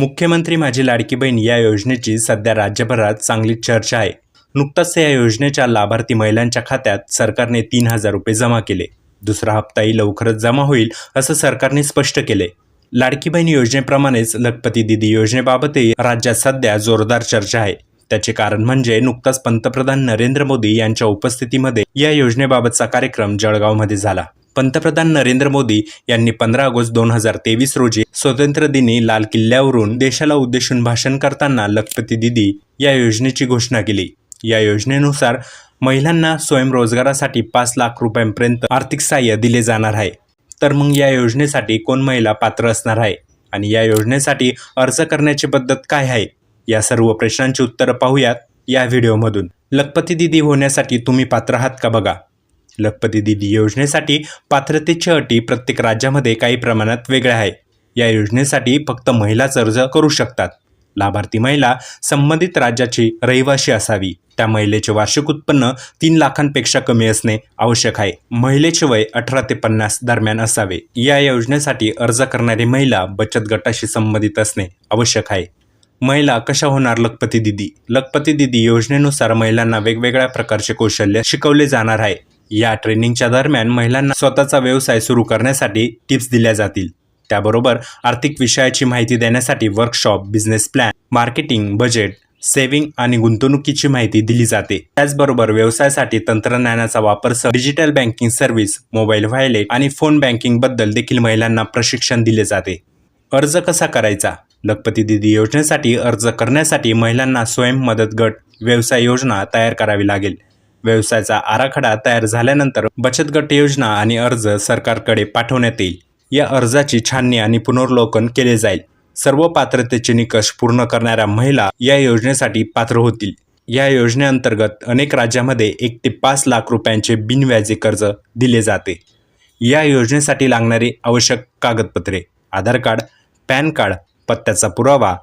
मुख्यमंत्री माझी लाडकी बहीण या योजनेची सध्या राज्यभरात चांगली चर्चा आहे. नुकताच या योजनेच्या लाभार्थी महिलांच्या खात्यात सरकारने तीन हजार रुपये जमा केले. दुसरा हप्ताही लवकरच जमा होईल असं सरकारने स्पष्ट केले. लाडकी बहीण योजनेप्रमाणेच लखपती दिदी योजनेबाबतही राज्यात सध्या जोरदार चर्चा आहे. त्याचे कारण म्हणजे नुकताच पंतप्रधान नरेंद्र मोदी यांच्या उपस्थितीमध्ये या योजनेबाबतचा कार्यक्रम जळगावमध्ये झाला. पंतप्रधान नरेंद्र मोदी यांनी पंधरा ऑगस्ट दोन हजार तेवीस रोजी स्वतंत्र दिनी लाल किल्ल्यावरून देशाला उद्देशून भाषण करताना लखपती दिदी या योजनेची घोषणा केली. या योजनेनुसार महिलांना स्वयंरोजगारासाठी पाच लाख रुपयांपर्यंत आर्थिक सहाय्य दिले जाणार आहे. तर मग या योजनेसाठी कोण महिला पात्र असणार आहे? आणि या योजनेसाठी अर्ज करण्याची पद्धत काय आहे? या सर्व प्रश्नांची उत्तरं पाहूयात या व्हिडिओमधून. लखपती दिदी होण्यासाठी तुम्ही पात्र आहात का बघा? लखपती दीदी योजनेसाठी पात्रतेची अटी प्रत्येक राज्यामध्ये काही प्रमाणात वेगळ्या आहे. या योजनेसाठी फक्त महिलाच अर्ज करू शकतात. लाभार्थी महिला संबंधित राज्याची रहिवाशी असावी. त्या महिलेचे वार्षिक उत्पन्न तीन लाखांपेक्षा कमी असणे आवश्यक आहे. महिलेचे वय अठरा ते पन्नास दरम्यान असावे. या योजनेसाठी अर्ज करणारी महिला बचत गटाशी संबंधित असणे आवश्यक आहे. महिला कशा होणार लखपती दिदी? लखपती दिदी योजनेनुसार महिलांना वेगवेगळ्या प्रकारचे कौशल्य शिकवले जाणार आहे. या ट्रेनिंगच्या दरम्यान महिलांना स्वतःचा व्यवसाय सुरू करण्यासाठी टिप्स दिल्या जातील. त्याबरोबर आर्थिक विषयाची माहिती देण्यासाठी workshop business plan marketing budget saving आणि गुंतवणुकीची माहिती दिली जाते. त्याचबरोबर व्यवसायासाठी तंत्रज्ञानाचा वापर सह digital banking service mobile wallet आणि फोन बँकिंगबद्दल देखील महिलांना प्रशिक्षण दिले जाते. अर्ज कसा करायचा? लखपती दिदी योजनेसाठी अर्ज करण्यासाठी महिलांना स्वयं मदत गट व्यवसाय योजना तयार करावी लागेल. व्यवसायाचा आराखडा तयार झाल्यानंतर बचत गट योजना आणि अर्ज सरकारकडे पाठवण्यात येईल. या अर्जाची छाननी आणि पुनर्वलोकन केले जाईल. सर्व पात्रतेचे निकष पूर्ण करणाऱ्या महिला या योजनेसाठी पात्र होतील. या योजनेअंतर्गत अनेक राज्यामध्ये एक ते पाच लाख रुपयांचे बिनव्याजे कर्ज दिले जाते. या योजनेसाठी लागणारी आवश्यक कागदपत्रे आधार कार्ड पॅन कार्ड पत्त्याचा पुरावा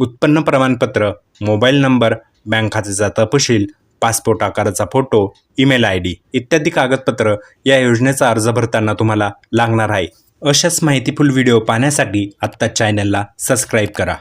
उत्पन्न प्रमाणपत्र मोबाईल नंबर बँक खात्याचा तपशील पासपोर्ट आकाराचा फोटो ईमेल आय डी इत्यादी कागदपत्र या योजनेचा अर्ज भरताना तुम्हाला लागणार आहे. अशाच माहितीफुल व्हिडिओ पाहण्यासाठी आत्ता चॅनलला सबस्क्राईब करा.